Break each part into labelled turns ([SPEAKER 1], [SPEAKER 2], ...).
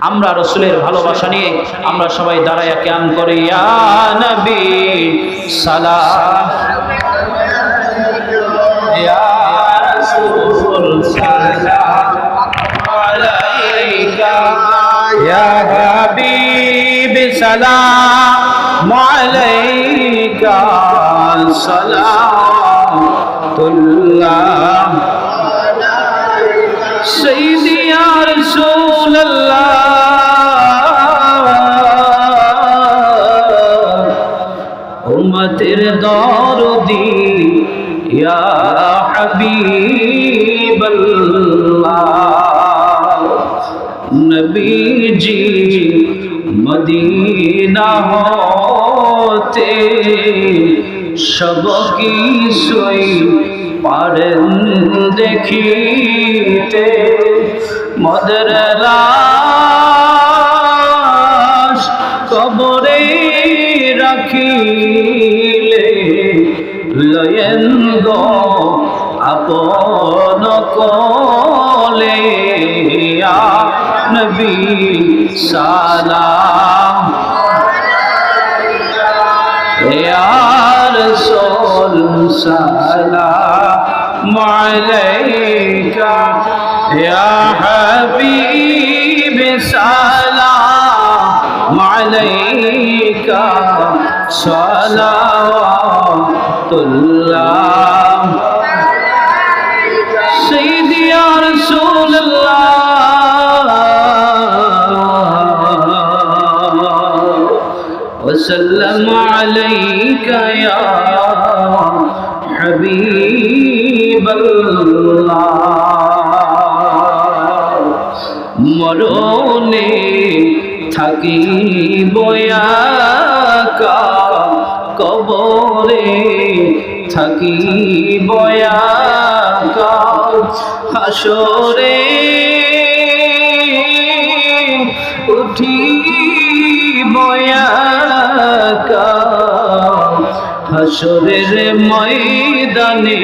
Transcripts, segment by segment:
[SPEAKER 1] আমরা রসুলের ভালোবাসা নিয়ে আমরা সবাই দাঁড়াইয়া ক্যাম করি নবী সালা সালাম সালাম সৈদিয়া রসুল দরদি ইয়া হাবিবাল্লাহ। নবীজি মদিনা হতে সব কিছুই পারেন দেখিতে। মদের কবরে রাখিলে লয়েন গো আপন কলে নবী সালাম। রাসূল সালাম আলাইকা ইয়া হাবিব সালাম আলাইকা সালাওয়াতুল্লাহ রহমতুল্লাহ সৈদিয়া রসুল্লাহ ওসাল্লাম আলাইকা ইয়া হাবিবাল্লাহ। মরণে থাকি বয়া কবরে থাকি বয়াকা হাসরে। উঠি বয়াকা হাসরের ময়দানে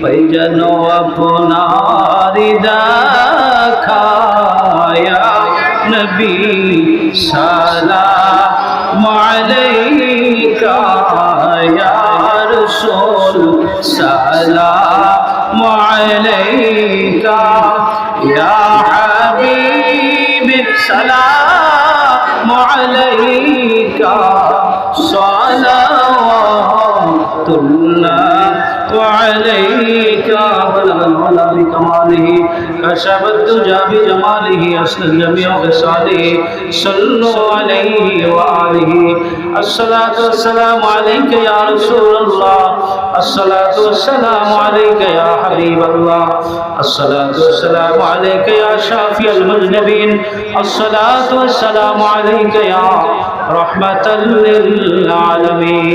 [SPEAKER 1] পৈজন আপনার দেখায়া। নবী সালাম আলাইকা سلام عليك يا حبيبي سلام عليك. صلوات الله عليك. بلغ المولى بكماله كشف الدجى بجماله أسل الجميع بصاله صلوا عليه وآله. الصلاة والسلام عليك يا رسول الله. الصلاة والسلام عليك يا حبيب الله. الصلاة والسلام عليك يا شافي المذنبين. الصلاة والسلام عليك يا رحمة للعالمين.